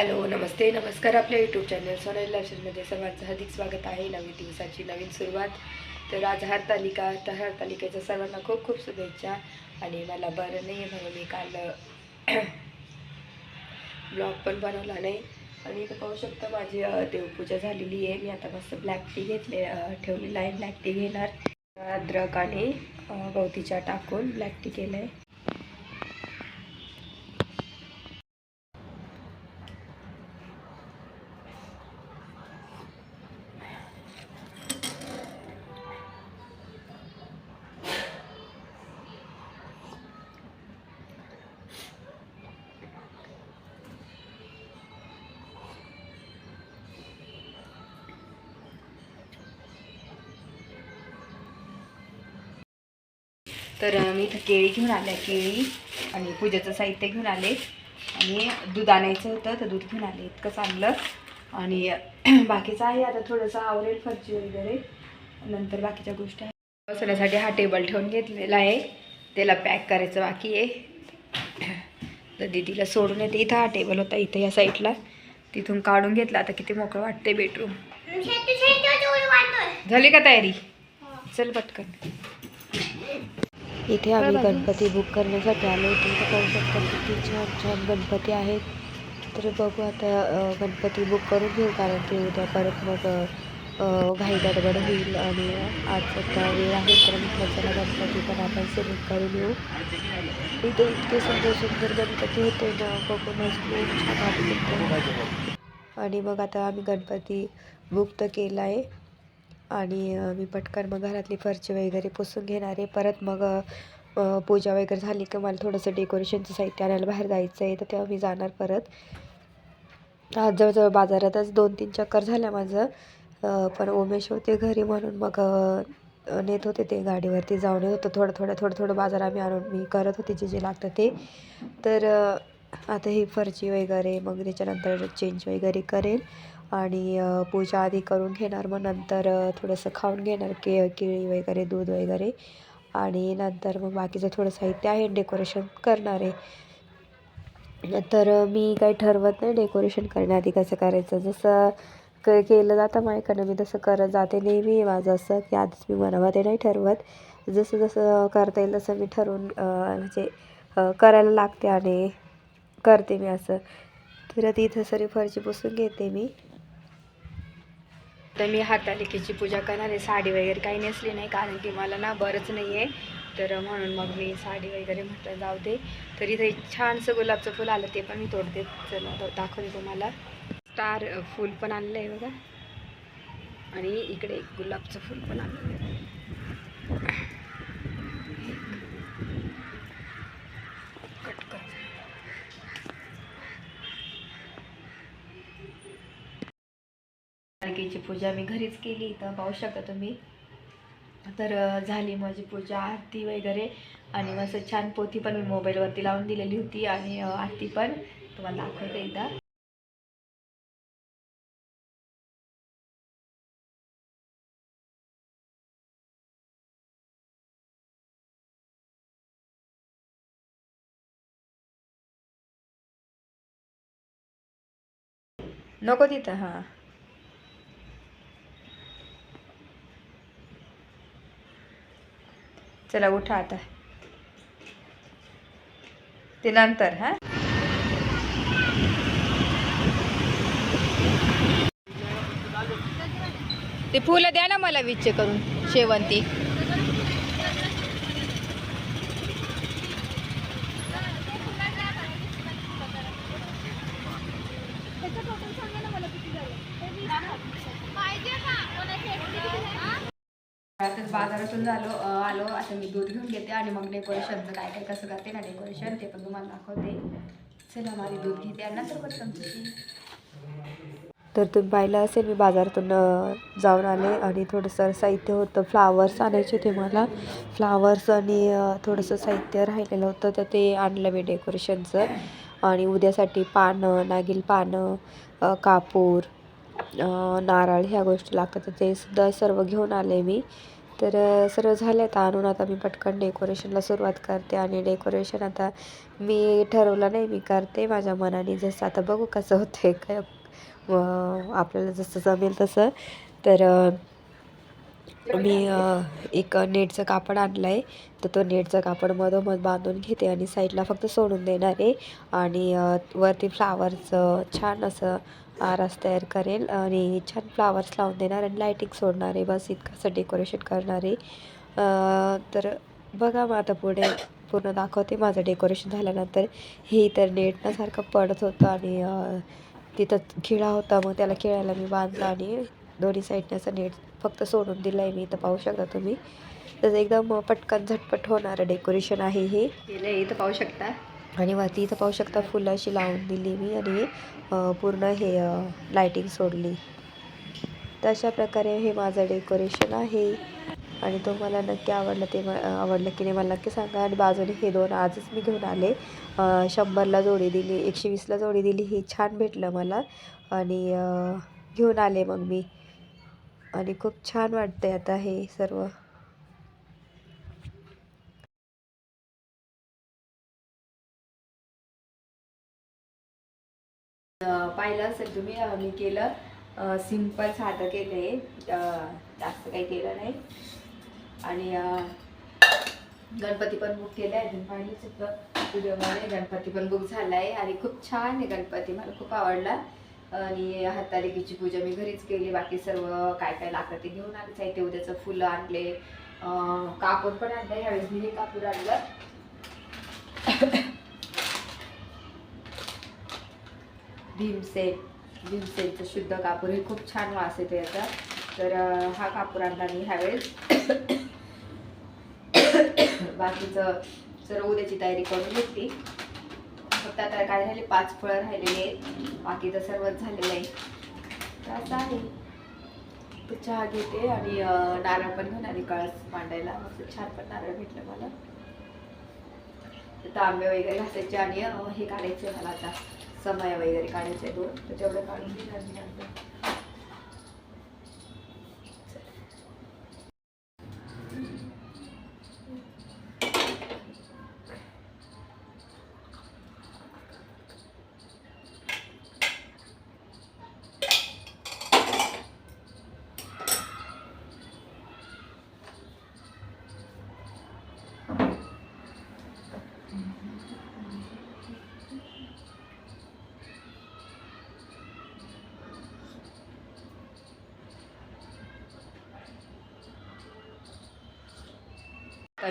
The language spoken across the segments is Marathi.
हॅलो नमस्ते नमस्कार आपल्या यूट्यूब चॅनल सोनल लाईफमध्ये सर्वांचं हार्दिक स्वागत आहे. नवीन दिवसाची नवीन सुरुवात. तर आज हरतालिका तर हरतालिकेच्या सर्वांना खूप खूप शुभेच्छा. आणि मला बरं नाही आहे म्हणून मी काल ब्लॉग पण बनवला नाही. आणि इथं पाहू शकता माझी देवपूजा झालेली आहे. मी आता मस्त ब्लॅक टी घेतले ठेवलेला आहे. ब्लॅक टी घेणार. अद्रक आणि गवतीच्या टाकून ब्लॅक टी केलं आहे तर मी इथं केळी घेऊन आल्या केळी आणि पूजेचं साहित्य घेऊन आले. आणि दूध आणायचं होतं तर दूध घेऊन आले. इतकंच आणलं आणि बाकीचं आहे. आता थोडंसं आवरेल फरची वगैरे. नंतर बाकीच्या गोष्टी आहेत. बसण्यासाठी हा टेबल ठेवून घेतलेला आहे. त्याला पॅक करायचं बाकी आहे. तर दीदीला सोडून येते. इथं हा टेबल होता इथं या साईडला तिथून काढून घेतला. आता किती मोकळं वाटते बेडरूम झाली का तयारी? चल पटकन. इथे आम्ही गणपती बुक करण्यासाठी आलो होतो. इथे पाहू शकता किती छान छान गणपती आहेत. तर बघू आता गणपती बुक करून घेऊ. कारण ते उद्या परत मग घाई गडबड होईल आणि आज आता वेळ आहे. तर म्हटलं चला गणपती पण आपण सिलेक्ट करून येऊ. इथे इतके सुंदर सुंदर गणपती होते ना. बघूनच खूप छान वाटत आणि मग आता आम्ही गणपती बुक तर केला आहे. आणि मी पटकन मग घरातली फरची वगैरे पुसून घेणार आहे. परत मग पूजा वगैरे झाली की मला थोडंसं डेकोरेशनचं साहित्य आणायला बाहेर जायचं आहे तर तेव्हा मी जाणार परत. आज जवळजवळ बाजारातच दोन तीन चक्कर झाल्या माझं. पण उमेश होते घरी म्हणून मग नेत होते ते गाडीवरती. जाऊन येत होतं थोडं थोडं थोडं थोडं बाजार आम्ही आणून मी करत होते जे जे लागतं ते. तर आता ही फरची वगैरे मग त्याच्यानंतर चेंज वगैरे करेल. आणि पूजा आधी करून घेणार मग नंतर थोडंसं खाऊन घेणार के केळी वगैरे दूध वगैरे. आणि नंतर मग बाकीचं थोडं साहित्य आहे डेकोरेशन करणार आहे. तर मी काही ठरवत नाही डेकोरेशन करण्याआधी कसं करायचं. जसं क केलं जातं माझ्याकडनं मी तसं करत जाते नेहमी. माझं असं की आधीच मी मनामध्ये नाही ठरवत. जसं जसं करता येईल तसं मी ठरवून म्हणजे करायला लागते आणि करते मी असं. तर ती इथं सरी फरची पुसून घेते मी. तर मी हातालिकेची पूजा करणार आहे. साडी वगैरे काही नेसली नाही कारण की मला ना बरंच नाही आहे तर म्हणून मग मी साडी वगैरे म्हटलं जाऊ दे. तर इथे छानसं गुलाबचं फुल आलं ते पण मी तोडते. चला दाखवते तुम्हाला. स्टार फूल फुल पण आणलं आहे बघा. आणि इकडे एक गुलाबचं फुल पण आणलं आहे तारखेची पूजा मी घरीच केली इथं पाहू शकता तुम्ही. तर झाली माझी पूजा आरती वगैरे. आणि असं छान पोथी पण मी मोबाईलवरती लावून दिलेली होती आणि आरती पण तुम्हाला दाखवते एकदा. नको तिथं हां. चला उठा आता. ते नंतर हां? ते फुलं द्या ना मला विच करून शेवंती आता बाजारातून झालो आलो. आता मी दूध घेऊन घेते आणि मग डेकोरेशनचं काय काय कसं करते ना डेकोरेशन ते पण तुम्हाला दाखवते. चला माझी दूध घेते. आणि नंतर पण तुमची तर तुम्ही पाहिलं असेल मी बाजारातून जाऊन आले आणि थोडंसं साहित्य होतं. फ्लावर्स आणायचे होते मला. फ्लावर्स आणि थोडंसं साहित्य राहिलेलं होतं तर ते आणलं मी डेकोरेशनचं आणि उद्यासाठी पानं नागिल पानं कापूर नारळ ह्या गोष्टी लागतात. तर ते सुद्धा सर्व घेऊन आले मी. तर सर्व झालं आता आणून आता मी पटकन डेकोरेशनला सुरुवात करते आणि डेकोरेशन आता मी ठरवलं नाही मी करते माझ्या मनाने. जसं आता बघू कसं होतं आहे काय आपल्याला जसं जमेल तसं. तर मी एक नेटचं कापड आणलं आहे तर तो नेटचं कापड मधोमध बांधून घेते आणि साईडला फक्त सोडून देणार आहे. आणि वरती फ्लावरचं छान असं आरास तयार करेल आणि छान फ्लावर्स लावून देणार आणि लाईटिंग सोडणार आहे. बस इतकं असं डेकोरेशन करणार आहे. तर बघा मग आता पुढे पूर्ण दाखवते माझं डेकोरेशन झाल्यानंतर. हे तर नेटनं सारखं पडत होतं आणि तिथं खिळा होता मग त्याला खिळायला मी बांधला आणि दोन्ही साईडने असं नेट फक्त सोडून दिलं आहे मी इथं पाहू शकता तुम्ही. तसं एकदम पटकन झटपट होणारं डेकोरेशन आहे हे. इथं पाहू शकता. आणि वरती इथं पाहू शकता फुलं अशी लावून दिली मी आणि पूर्ण हे लाईटिंग सोडली. तर अशा प्रकारे हे माझं डेकोरेशन आहे. आणि तुम्हाला नक्की आवडलं ते म- आवडलं की नाही मला नक्की सांगा. आणि बाजूने हे दोन आजच मी घेऊन आले. शंभरला जोडी दिली एकशे वीसला जोडी दिली. ही छान भेटलं मला. आणि घेऊन आले मग मी. आणि खूप छान वाटतंय आता हे सर्व. पाहिलं असेल तुम्ही मी केलं. सिंपल साधं केलं आहे जास्त काही केलं नाही. आणि गणपती पण बुक केलं आहे अजून पाहिलं सुद्धा व्हिडिओमध्ये गणपती पण बुक झाला आहे आणि खूप छान आहे गणपती. मला खूप आवडला. आणि हातालिकीची पूजा मी घरीच केली. बाकी सर्व काय काय लागतं ते घेऊन आले साहित्य उद्याचं फुलं आणले. कापूर पण आणलं. ह्यावेळेस मी हे कापूर आणलं. भीमसेन भीमसेनचं शुद्ध कापूर. हे खूप छान वास येतो याचा. तर हा कापूर आणला मी ह्यावेळेस. बाकीचं सर्व उद्याची तयारी करून घेतली. फक्त आता काय राहिले? पाच फळं राहिलेले आहेत. बाकीचं सर्वच झालेलं आहे. तर असं आहे. तर चहा घेते आणि नारळ पण घेऊन आणि कळस मांडायला. मस्त छान पण नारळ भेटलं मला. तर आंबे वगैरे घासायचे आणि हे काढायचे मला आता. समय वगैरे काढायचे दोन. तर तेवढं काढून घेणार मी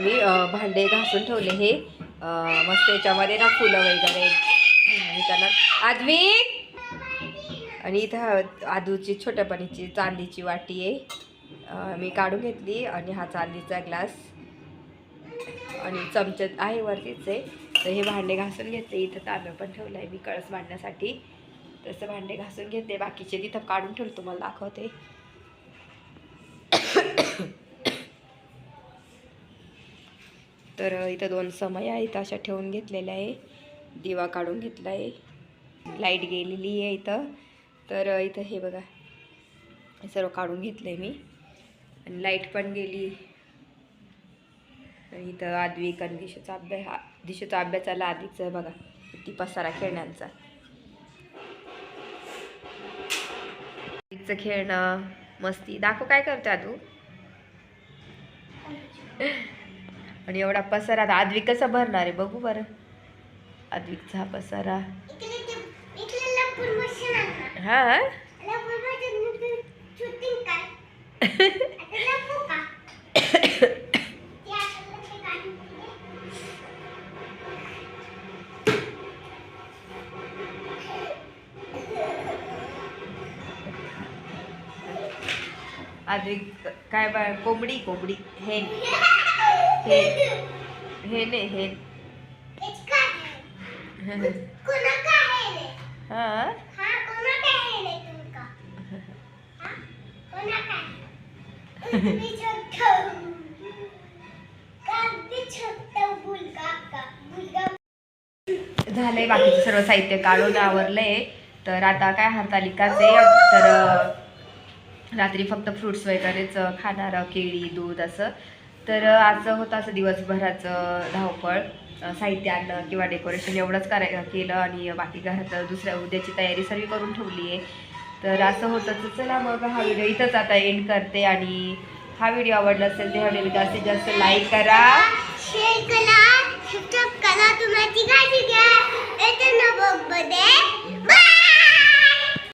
मी भांडे घासून ठेवले हे. मस्त याच्यामध्ये ना फुलं वगैरे. आणि त्याला आदवी आणि इथं आदूची छोट्यापणीची चांदीची वाटी आहे. मी काढून घेतली आणि हा चांदीचा ग्लास. आणि चमचे आहे वरतीच आहे. तर हे भांडे घासून घेतले इथं तांब्या पण ठेवलं आहे मी कळस मांडण्यासाठी तसं भांडे घासून घेतले बाकीचे तिथं काढून ठेवलं तुम्हाला दाखवते. तर इथं दोन समय आहेत अशा ठेवून घेतलेल्या आहे. दिवा काढून घेतला आहे लाइट गेलेली आहे इथं. तर इथं हे बघा. सर्व काढून घेतलं आहे मी. आणि लाइट पण गेली. इथं आदवी कारण दिशेचा अभ्यास हा दिशेचा अभ्यास चालला आधीचं बघा किती पसारा खेळण्यांचा. आधीचं खेळणं मस्ती. दाखव काय करते आदू? आणि एवढा पसारा आता आद्विक कसा भरणार आहे? बघू बरं. आद्विकचा हा पसारा. हा? आद्विक काय बा कोंबडी कोंबडी. हेन. हेन. हेन हा। झालंय बाकीचं सर्व साहित्य काढून आवरलंय. तर आता काय हरतालिकाच तर रात्री फक्त फ्रुट्स वगैरेच खाणार केळी दूध असं. तर आज होतं असं दिवसभराचं धावपळ साहित्य आणणं किंवा डेकोरेशन एवढंच कराय केलं आणि बाकी घरात दुसऱ्या उद्याची तयारी सर्व करून ठेवली आहे तर असं होतं तर चला मग हा व्हिडिओ इथंच आता एंड करते आणि हा व्हिडिओ आवडला असेल तर ह्या व्हिडिओ जास्तीत जास्त लाईक करा. शेअर करा सबस्क्राईब करा तुम्हाला